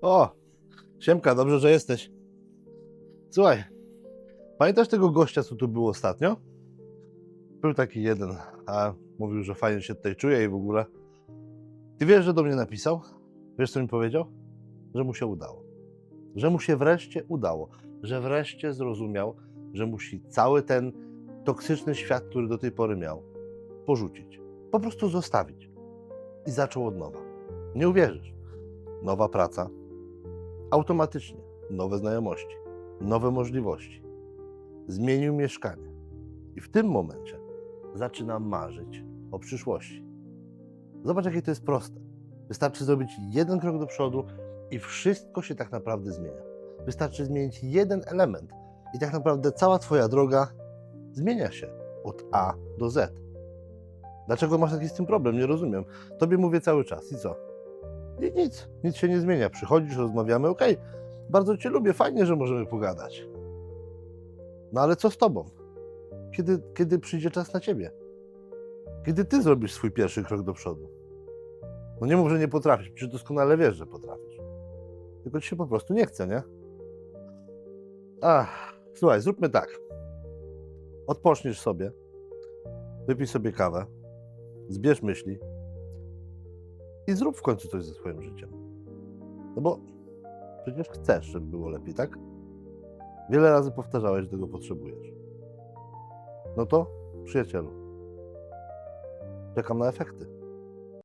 O, Siemka, dobrze, że jesteś. Słuchaj, pamiętasz tego gościa, co tu był ostatnio? Był taki jeden, a mówił, że fajnie się tutaj czuje i w ogóle. Ty wiesz, że do mnie napisał? Wiesz, co mi powiedział? Że mu się udało. Że mu się wreszcie udało. Że wreszcie zrozumiał, że musi cały ten toksyczny świat, który do tej pory miał, porzucić. Po prostu zostawić. I zaczął od nowa. Nie uwierzysz. Nowa praca, automatycznie nowe znajomości, nowe możliwości. Zmienił mieszkanie i w tym momencie zaczyna marzyć o przyszłości. Zobacz, jakie to jest proste. Wystarczy zrobić jeden krok do przodu i wszystko się tak naprawdę zmienia. Wystarczy zmienić jeden element i tak naprawdę cała Twoja droga zmienia się od A do Z. Dlaczego masz taki z tym problem? Nie rozumiem. Tobie mówię cały czas i co? I nic, nic się nie zmienia. Przychodzisz, rozmawiamy, okej, bardzo Cię lubię, fajnie, że możemy pogadać. No ale co z Tobą? Kiedy, kiedy przyjdzie czas na Ciebie? Kiedy Ty zrobisz swój pierwszy krok do przodu? No nie mów, że nie potrafisz, przecież doskonale wiesz, że potrafisz. Tylko Ci się po prostu nie chce, nie? Ach, słuchaj, zróbmy tak. Odpoczniesz sobie, wypij sobie kawę, zbierz myśli, i zrób w końcu coś ze swoim życiem. No bo przecież chcesz, żeby było lepiej, tak? Wiele razy powtarzałeś, że tego potrzebujesz. No to, przyjacielu, czekam na efekty.